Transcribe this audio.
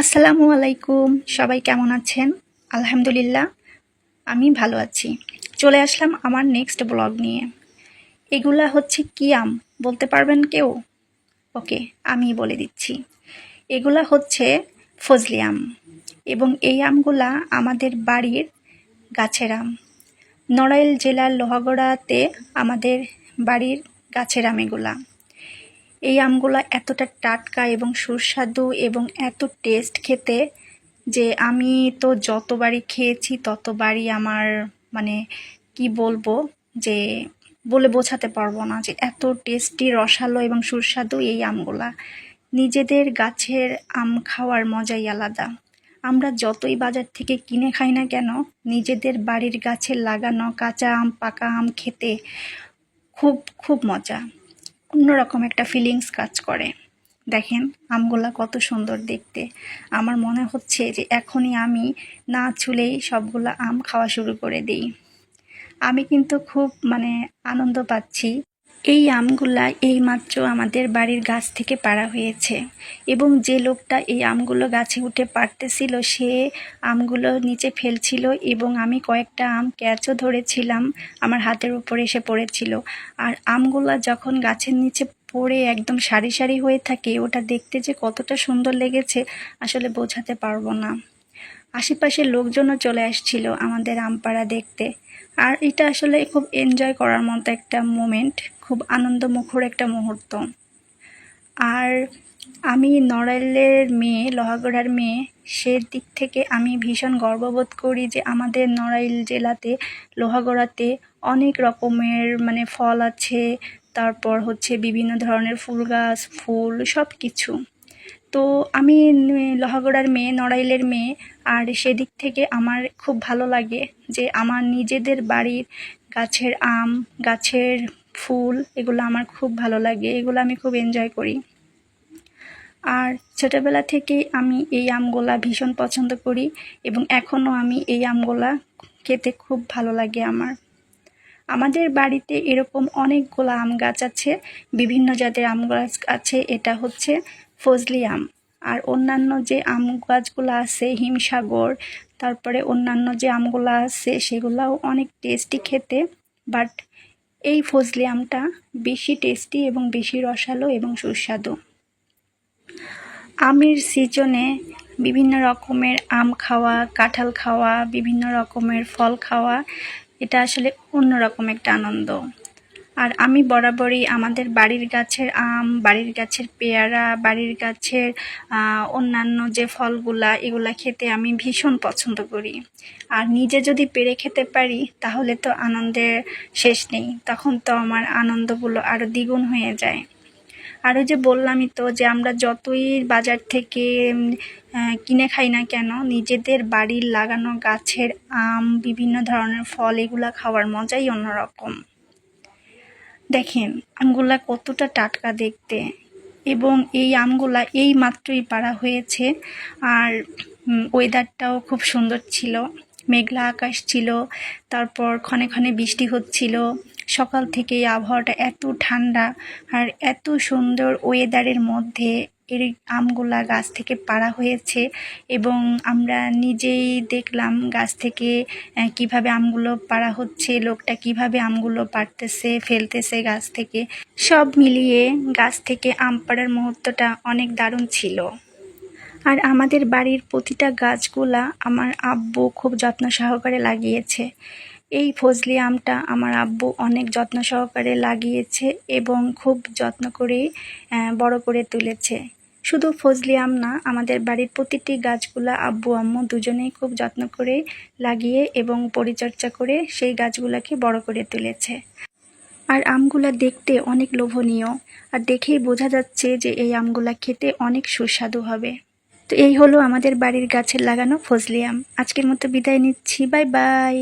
আসসালামু আলাইকুম। সবাই কেমন আছেন? আলহামদুলিল্লাহ, আমি ভালো আছি। চলে আসলাম আমার নেক্সট ব্লগ নিয়ে। এগুলা হচ্ছে কি আম? বলতে পারবেন কেউ? ওকে, আমি বলে দিচ্ছি। এগুলা হচ্ছে ফজলি আম এবং এই আমগুলা আমাদের বাড়ির গাছের আম। নড়াইল জেলার লোহাগড়াতে আমাদের বাড়ির গাছের আম এগুলা। এই আমগুলো এতটা টাটকা এবং সুস্বাদু এবং এত টেস্ট খেতে যে আমি তো যতবারই খেয়েছি, ততবারই আমার মানে কি বলব যে বলে বোঝাতে পারব না যে এত টেস্টি রসালো এবং সুস্বাদু এই আমগুলা। নিজেদের গাছের আম খাওয়ার মজাই আলাদা। আমরা যতই বাজার থেকে কিনে খাই না কেন, নিজেদের বাড়ির গাছে লাগানো কাঁচা আম, পাকা আম খেতে খুব খুব মজা। অন্যরকম একটা ফিলিংস কাজ করে। দেখেন, আমগুলা কত সুন্দর দেখতে। আমার মনে হচ্ছে যে এখনই আমি না চুলেই সবগুলা আম খাওয়া শুরু করে দিই। আমি কিন্তু খুব মানে আনন্দ পাচ্ছি এই আমগুলা এইমাত্র আমাদের বাড়ির গাছ থেকে পাড়া হয়েছে। এবং যে লোকটা এই আমগুলো গাছে উঠে পারতেছিল সে আমগুলো নিচে ফেলছিল এবং আমি কয়েকটা আম ক্যাচও ধরেছিলাম, আমার হাতের উপরে এসে পড়েছিল। আর আমগুলা যখন গাছের নিচে পড়ে একদম সারি সারি হয়ে থাকে, ওটা দেখতে যে কতটা সুন্দর লেগেছে, আসলে বোঝাতে পারব না। আশেপাশের লোকজনও চলে আসছিল আমাদের আমপাড়া দেখতে। আর এটা আসলে খুব এনজয় করার মতো একটা মোমেন্ট খুব আনন্দমুখর একটা মুহূর্ত। আর আমি নড়াইলের মেয়ে, লোহাগড়ার মেয়ে, সে দিক থেকে আমি ভীষণ গর্ববোধ করি যে আমাদের নড়াইল জেলাতে, লোহাগড়াতে অনেক রকমের মানে ফল আছে, তারপর হচ্ছে বিভিন্ন ধরনের ফুল গাছ, ফুল সব কিছু তো আমি লোহাগড়ার মেয়ে, নড়াইলের মেয়ে, আর সেদিক থেকে আমার খুব ভালো লাগে যে আমার নিজেদের বাড়ির গাছের আম, গাছের ফুল, এগুলো আমার খুব ভালো লাগে, এগুলো আমি খুব এনজয় করি। আর ছোটোবেলা থেকেই আমি এই আমগুলা ভীষণ পছন্দ করি এবং এখনও আমি এই আমগুলা খেতে খুব ভালো লাগে আমার। আমাদের বাড়িতে এরকম অনেকগুলো আম গাছ আছে, বিভিন্ন জাতের আম গাছ আছে, এটা হচ্ছে ফজলি আম। আর অন্যান্য যে আম গাছগুলো আছে, হিমসাগর, তারপরে অন্যান্য যে আমগুলো আছে, সেগুলোও অনেক টেস্টি খেতে বাট এই ফজলি আমটা বেশি টেস্টি এবং বেশি রসালো এবং সুস্বাদু। আমের সিজনে বিভিন্ন রকমের আম খাওয়া, কাঁঠাল খাওয়া, বিভিন্ন রকমের ফল খাওয়া এটা আসলে অন্যরকম একটা আনন্দ। আর আমি বরাবরই আমাদের বাড়ির গাছের আম, বাড়ির গাছের পেয়ারা, বাড়ির গাছের অন্যান্য যে ফলগুলা, এগুলা খেতে আমি ভীষণ পছন্দ করি। আর নিজে যদি পেরে খেতে পারি, তাহলে তো আনন্দের শেষ নেই। তখন তো আমার আনন্দগুলো আরও দ্বিগুণ হয়ে যায়। আরও যে বললামই তো যে আমরা যতই বাজার থেকে কিনে খাই না কেন, নিজেদের বাড়ির লাগানো গাছের আম, বিভিন্ন ধরনের ফল, এগুলো খাওয়ার মজাই অন্যরকম। দেখেন, আমগুলা কতটা টাটকা দেখতে। এবং এই আমগুলা এই মাত্রই পাড়া হয়েছে। আর ওয়েদারটাও খুব সুন্দর ছিল। মেঘলা আকাশ ছিল। তারপর ক্ষণে ক্ষণে বৃষ্টি হচ্ছিল। সকাল থেকে আবহাওয়াটা এত ঠান্ডা আর এত সুন্দর ওয়েদারের মধ্যে এর আমগুলা গাছ থেকে পাড়া হয়েছে এবং আমরা নিজেই দেখলাম গাছ থেকে কীভাবে আমগুলো পাড়া হচ্ছে, লোকটা কীভাবে আমগুলো পাড়তেছে, ফেলতেছে গাছ থেকে। সব মিলিয়ে গাছ থেকে আম পাড়ার মুহূর্তটা অনেক দারুণ ছিল। আর আমাদের বাড়ির প্রতিটা গাছগুলা আমার আব্বু খুব যত্ন সহকারে লাগিয়েছে। এই ফজলি আমটা আমার আব্বু অনেক যত্ন সহকারে লাগিয়েছে এবং খুব যত্ন করে বড় করে তুলেছে। শুধু ফজলি আম না, আমাদের বাড়ির প্রতিটি গাছগুলা আব্বু, আম্মু দুজনেই খুব যত্ন করে লাগিয়ে এবং পরিচর্যা করে সেই গাছগুলাকে বড় করে তুলেছে। আর আমগুলা দেখতে অনেক লোভনীয় আর দেখেই বোঝা যাচ্ছে যে এই আমগুলা খেতে অনেক সুস্বাদু হবে। তো এই হলো আমাদের বাড়ির গাছের লাগানো ফজলি আম। আজকের মতো বিদায় নিচ্ছি। Bye bye.